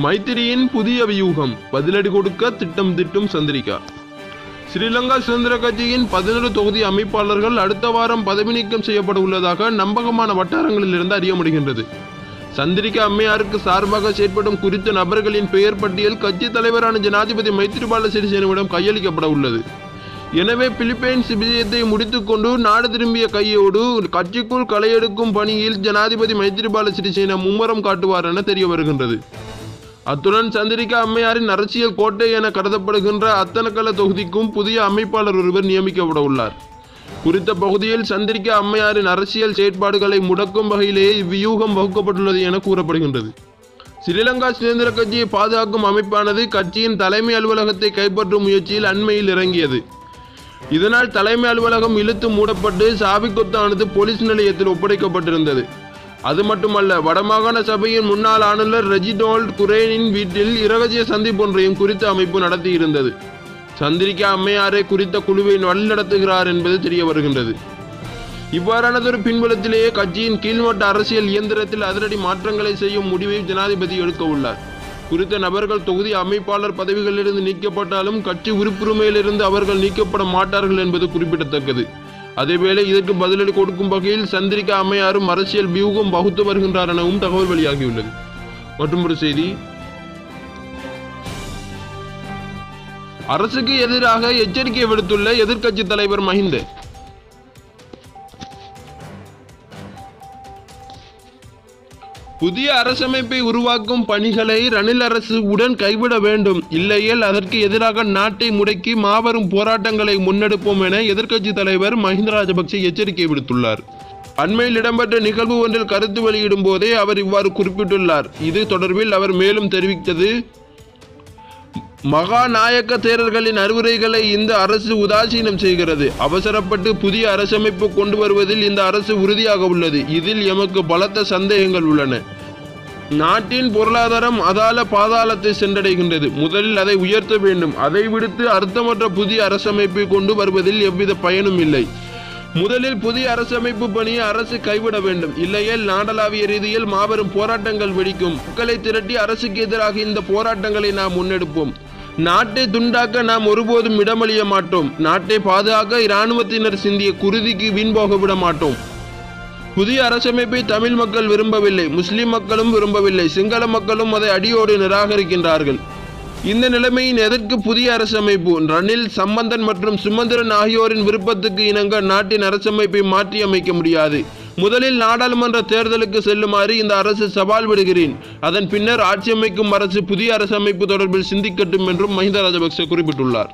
மைத்திரியின் புதிய வியூகம் பதிலடி கொடுக்க திட்டம் திட்டும் சந்திரிகா. ஸ்ரீலங்கா சுதந்திர கட்சியின் பதினொரு தொகுதி அமைப்பாளர்கள் அடுத்த வாரம் பதவி நீக்கம் செய்யப்பட உள்ளதாக நம்பகமான வட்டாரங்களில் இருந்து அறிய முடிகின்றது. சந்திரிகா அம்மையாருக்கு சார்பாக செயற்படும் குறித்த நபர்களின் பெயர் பட்டியல் கட்சி தலைவரான ஜனாதிபதி மைத்திரிபால சிறிசேனவிடம் கையளிக்கப்பட உள்ளது. எனவே பிலிப்பைன்ஸ் விஜயத்தை முடித்துக்கொண்டு நாடு திரும்பிய கையோடு கட்சிக்குள் களையெடுக்கும் பணியில் ஜனாதிபதி மைத்திரிபால சிறிசேன மும்முரம் காட்டுவார் என தெரிய வருகின்றது. அத்துடன் சந்திரிகா அம்மையாரின் அரசியல் கோட்டை என கருதப்படுகின்ற அத்தனக்கல தொகுதிக்கும் புதிய அமைப்பாளர் ஒருவர் நியமிக்கப்பட உள்ளார். குறித்த பகுதியில் சந்திரிகா அம்மையாரின் அரசியல் செயற்பாடுகளை முடக்கும் வகையிலேயே இவ்வியூகம் வகுக்கப்பட்டுள்ளது என கூறப்படுகின்றது. ஸ்ரீலங்கா சுதந்திர கட்சியை பாதுகாக்கும் அமைப்பானது கட்சியின் தலைமை அலுவலகத்தை கைப்பற்றும் முயற்சியில் அண்மையில் இறங்கியது. இதனால் தலைமை அலுவலகம் இழுத்து மூடப்பட்டு சாவிக்கொத்தானது போலீஸ் நிலையத்தில் ஒப்படைக்கப்பட்டிருந்தது. அது மட்டுமல்ல வடமாகாண சபையின் முன்னாள் ஆளுநர் ரெஜிடோல்ட் குரேனின் வீட்டில் இரகசிய சந்திப்பு ஒன்றையும் குறித்த அமைப்பு நடத்தியிருந்தது. சந்திரிகா அம்மையாரை குறித்த குழுவை வழிநடத்துகிறார் என்பது தெரிய வருகின்றது. இவ்வாறானதொரு பின்புலத்திலேயே கட்சியின் கீழ்மட்ட அரசியல் இயந்திரத்தில் அதிரடி மாற்றங்களை செய்யும் முடிவை ஜனாதிபதி எடுக்க உள்ளார். குறித்த நபர்கள் தொகுதி அமைப்பாளர் பதவிகளிலிருந்து நீக்கப்பட்டாலும் கட்சி உறுப்புரிமையிலிருந்து அவர்கள் நீக்கப்பட மாட்டார்கள் என்பது குறிப்பிடத்தக்கது. அதேவேளை இதற்கு பதிலடி கொடுக்கும் வகையில் சந்திரிகா அம்மையாரும் அரசியல் வியூகம் வகுத்து வருகின்றார் எனவும் தகவல் வெளியாகியுள்ளது. மற்றும் ஒரு செய்தி. அரசுக்கு எதிராக எச்சரிக்கை விடுத்துள்ள எதிர்க்கட்சி தலைவர் மஹிந்த. புதிய அரசமைப்பை உருவாக்கும் பணிகளை ரணில் அரசு உடன் கைவிட வேண்டும். இல்லையேல் அதற்கு எதிராக நாட்டை முடக்கி மாபெரும் போராட்டங்களை முன்னெடுப்போம் என எதிர்க்கட்சி தலைவர் மஹிந்த ராஜபக்சே எச்சரிக்கை விடுத்துள்ளார். அண்மையில் இடம்பெற்ற நிகழ்வு ஒன்றில் கருத்து வெளியிடும் போதே அவர் இவ்வாறு குறிப்பிட்டுள்ளார். இது தொடர்பில் அவர் மேலும் தெரிவித்தது மகாநாயக்க தேரர்களின் அறிவுரைகளை இந்த அரசு உதாசீனம் செய்கிறது. அவசரப்பட்டு புதிய அரசமைப்பு கொண்டு வருவதில் இந்த அரசு உறுதியாக உள்ளது. இதில் எமக்கு பலத்த சந்தேகங்கள் உள்ளன. நாட்டின் பொருளாதாரம் அதால பாதாளத்தை சென்றடைகின்றது. முதலில் அதை உயர்த்த வேண்டும். அதை விடுத்து அர்த்தமற்ற புதிய அரசமைப்பை கொண்டு வருவதில் எவ்வித பயனும் இல்லை. முதலில் புதிய அரசமைப்பு பணியை அரசு கைவிட வேண்டும். இல்லையேல் நாடளாவிய ரீதியில் மாபெரும் போராட்டங்கள் வெடிக்கும். மக்களை திரட்டி அரசுக்கு எதிராக இந்த போராட்டங்களை நாம் முன்னெடுப்போம். நாட்டை துண்டாக்க நாம் ஒருபோதும் இடமளிய மாட்டோம். நாட்டை பாதுகாக்க இராணுவத்தினர் சிந்திய குருதிக்கு வீண் போக விட மாட்டோம். புதிய அரசமைப்பை தமிழ் மக்கள் விரும்பவில்லை முஸ்லிம் மக்களும் விரும்பவில்லை சிங்கள மக்களும் அதை அடியோடு நிராகரிக்கின்றார்கள். இந்த நிலைமையின் எதற்கு புதிய அரசமைப்பு ரணில் சம்பந்தன் மற்றும் சுமந்திரன் ஆகியோரின் விருப்பத்துக்கு இணங்க நாட்டின் அரசமைப்பை மாற்றி அமைக்க முடியாது. முதலில் நாடாளுமன்ற தேர்தலுக்கு செல்லுமாறு இந்த அரசு சவால் விடுகிறேன். அதன் பின்னர் ஆட்சி அமைக்கும் அரசு புதிய அரசமைப்பு தொடர்பில் சிந்திக்கட்டும் என்றும் மஹிந்த ராஜபக்சே குறிப்பிட்டுள்ளார்.